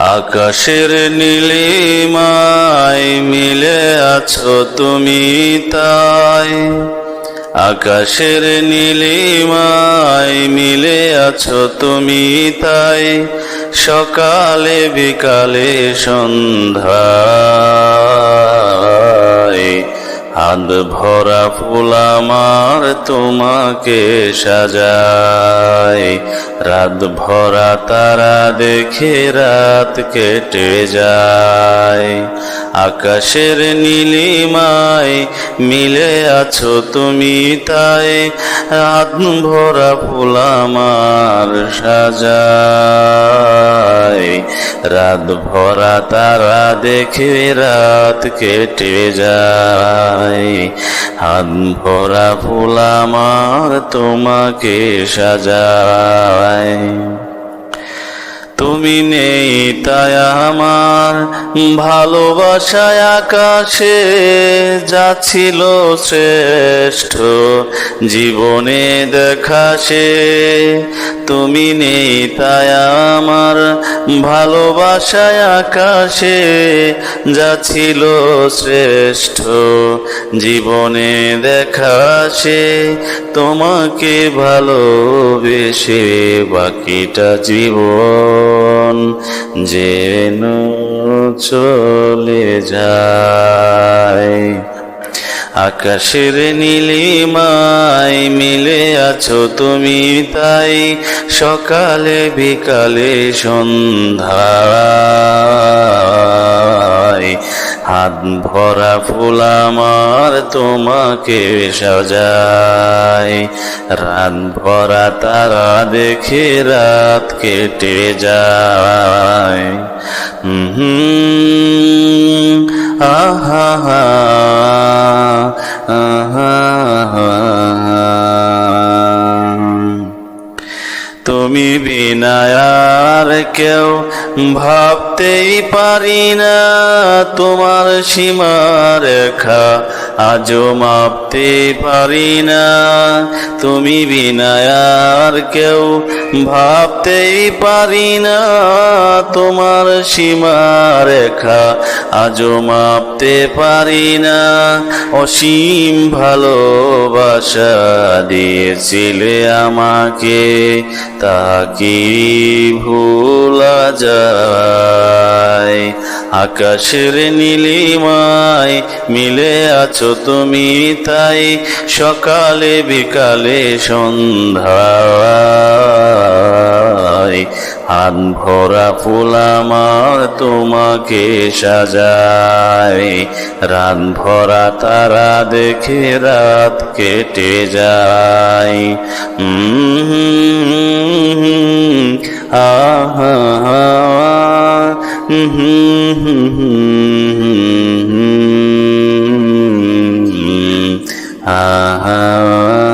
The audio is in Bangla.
আকাশের নীলিমায় মিলে আছো তুমি তাই। আকাশের নীলিমায় মিলে আছো তুমি তাই। সকালে বিকালে সন্ধ্যায় হাত ভরা ফুল আমার তোমাকে সাজায়। রাত ভরা তারা দেখে রাত কেটে যায়। আকাশের নীলিমায় মিলে আছো তুমি তাই। রাত ভরা ফুল আমার সাজায়। রাত ভরা তারা দেখে রাত কেটে যায়। হাত ভরা ফুল আমার তোমাকে সাজায়। তুমি নেই তাই আমার ভালোবাসায় আকাশে যা ছিল শ্রেষ্ঠ জীবনে দেখা সে। তুমি নেই তাই আমার ভালোবাসায় আকাশে যা ছিল শ্রেষ্ঠ জীবনে দেখা সে। তোমাকে ভালোবেসে বাকিটা জীবন। যেন চলে যায়। আকাশের নীলিমায় মিলে আছো তুমি তাই সকালে বিকালে সন্ধ্যা। ভরা ফুল আমার তোমাকে সাজায়। রাত ভরা তারা দেখে রাত কেটে যায়। হুম আহা। কেউ ভাবতেই পারি না তোমার সীমা রেখা আজও মাপতে পারি না। তুমি বিনায়ার কেউ ভাবতেই পারি না তোমার সীমা রেখা আজও মাপতে পারি না। অসীম ভালোবাসা দিয়েছিলে আমাকে তা কি ভোলা যায়? আকাশের নীলিমায় মিলে আছো তুমি তাই, সকালে বিকালে সন্ধ্যায়। হাত ভরা ফুল আমার তোমাকে সাজায়। রাত ভরা তারা দেখে রাত কেটে যায়। আহা হুম Aham.